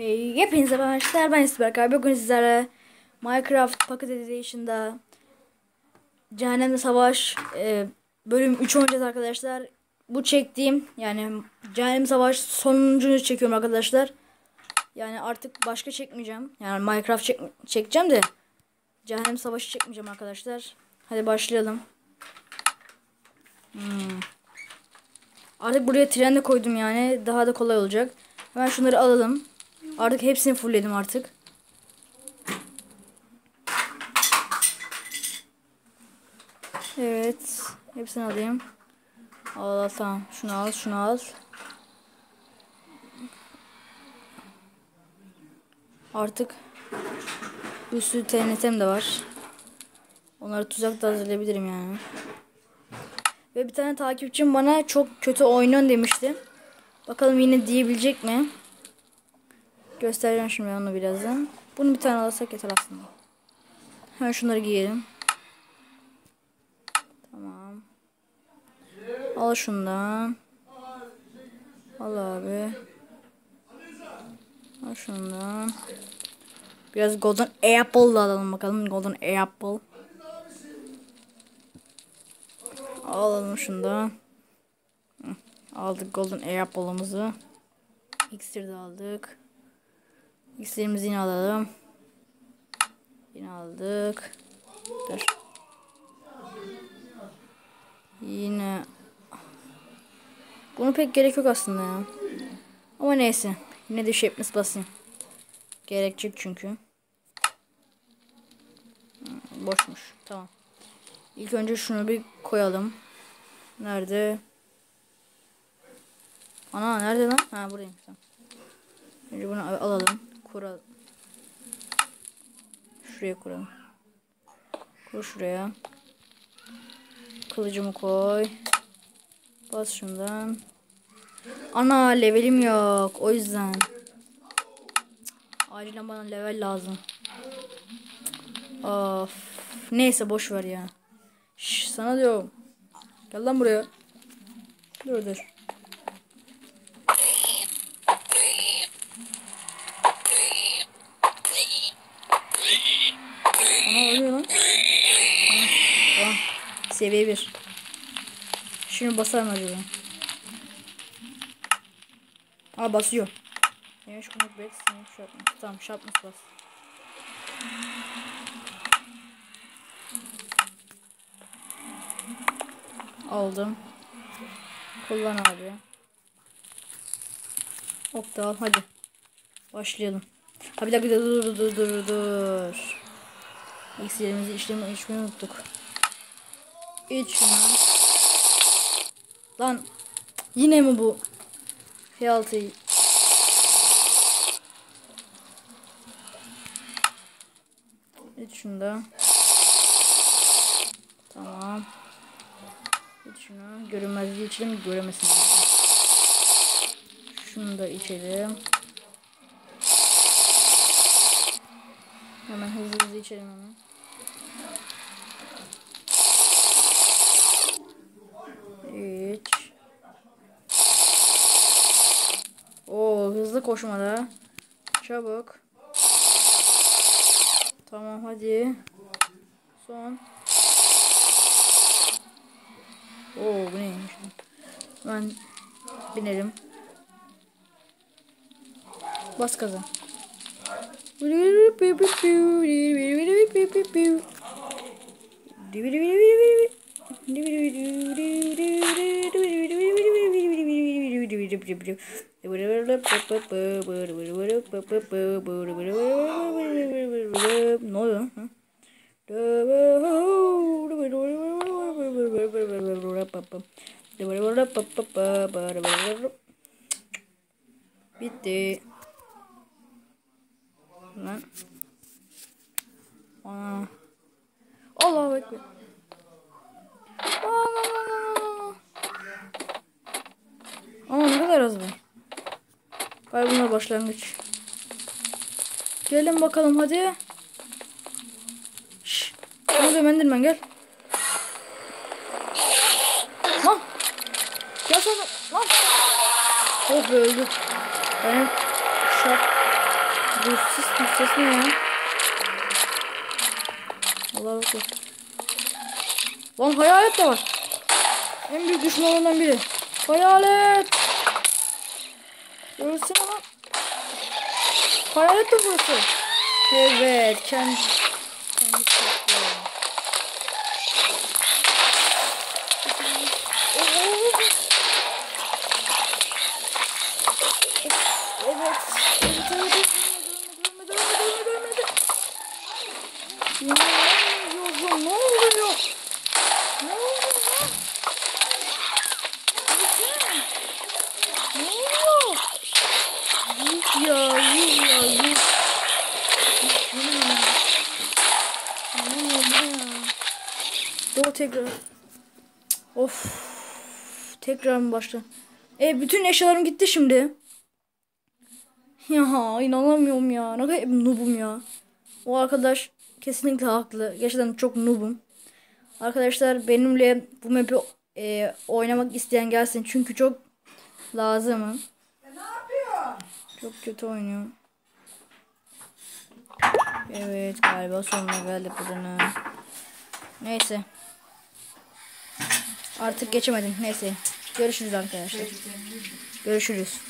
Hey, hepinize merhaba arkadaşlar. Ben İsberk abi. Bugün sizlere Minecraft Pocket Edition'da Cehennemde Savaş e, bölüm 3 oynayacağız arkadaşlar. Bu çektiğim yani Cehennem Savaş sonuncunu çekiyorum arkadaşlar. Yani artık başka çekmeyeceğim. Yani Minecraft çek çekeceğim de Cehennem Savaşı çekmeyeceğim arkadaşlar. Hadi başlayalım. Hmm. Artık buraya tren de koydum yani. Daha da kolay olacak. Hemen şunları alalım. Artık hepsini fullledim artık. Evet. Hepsini alayım. Al al tamam. Şunu al şunu al. Artık bir sürü TNT'm de var. Onları tuzak da hazırlayabilirim yani. Ve bir tane takipçim bana çok kötü oynuyorsun demişti. Bakalım yine diyebilecek mi? Göstereceğim şimdi onu birazdan. Bunu bir tane alırsak yeter aslında. Hemen şunları giyelim. Tamam. Al şundan. Al abi. Al şundan. Biraz golden apple da alalım bakalım. Golden apple. Alalım şundan. Aldık golden apple'ımızı. İksir de aldık. İksirimizi yine alalım. Yine aldık. Dur. Yine. Bunu pek gerek yok aslında ya. Ama neyse. Yine de shapeness basayım. Gerekecek çünkü. Boşmuş. Tamam. İlk önce şunu bir koyalım. Nerede? Ana nerede lan? Ha buradayım. Tamam. Önce bunu alalım. Kuralım. Şuraya kuralım. Kur şuraya. Kılıcımı koy. Bas şundan. Ana levelim yok. O yüzden. Acilen bana level lazım. Of. Neyse boş ver ya. Şş, sana diyorum. Gel lan buraya. Dur dur. Ana oluyor lan. Tamam. Tamam. Seviye 1. Şunu basar mı acaba? Aa basıyor. Neymiş komik bet, şartmış. Tamam şartmış bas. Aldım. Kullan abi. Da al hadi. Başlayalım. Ha bir dakika dur dur dur dur dur. İksirimizi işlemi içmeyi unuttuk. İç şunu. Lan yine mi bu? F6'yı. İç şunu da. Tamam. İç şunu. Görünmezliği içelim göremesin. Şunu da içelim. Hemen hızlı hızlı içelim hemen. İç. Oo hızlı koşmada. Çabuk. Tamam hadi. Son. Oo bu neymiş? Ben binerim. Bas gaza. Ne oluyor? Bitti. Lan. Aa. Allahu ekber. Ama ne kadar az var. Galiba bunlar başlangıç. Gelin bakalım hadi. Şşş. Ne oluyor gel. Lan. Gel sana. Lan. Oh öldü. Benim ses, bu ses ne ya? Allah Allah. Lan hayalet de var. En büyük düşmanlarından biri. Hayalet. Görürsün lan. Hayalet burası. Evet. Kendi. Kendi. Evet. Evet, evet, evet. Görmedi, görmedi, görmedi, görmedi. İnanamıyorum. Ne oluyor? Ne oluyor lan? Gelsene. Ne oluyor? Yuh ya, yuh ya, yuh. Ne ne ya? Dur tekrar. Of. Tekrar mı başla? E bütün eşyalarım gitti şimdi. Ya inanamıyorum ya. Ne kadar noobum ya. O arkadaş kesinlikle haklı. Gerçekten çok noobum. Arkadaşlar benimle bu map'i e, oynamak isteyen gelsin. Çünkü çok lazımım. Çok kötü oynuyor. Evet galiba sonuna geldik buranın. Neyse. Artık geçemedim. Neyse. Görüşürüz arkadaşlar. Görüşürüz.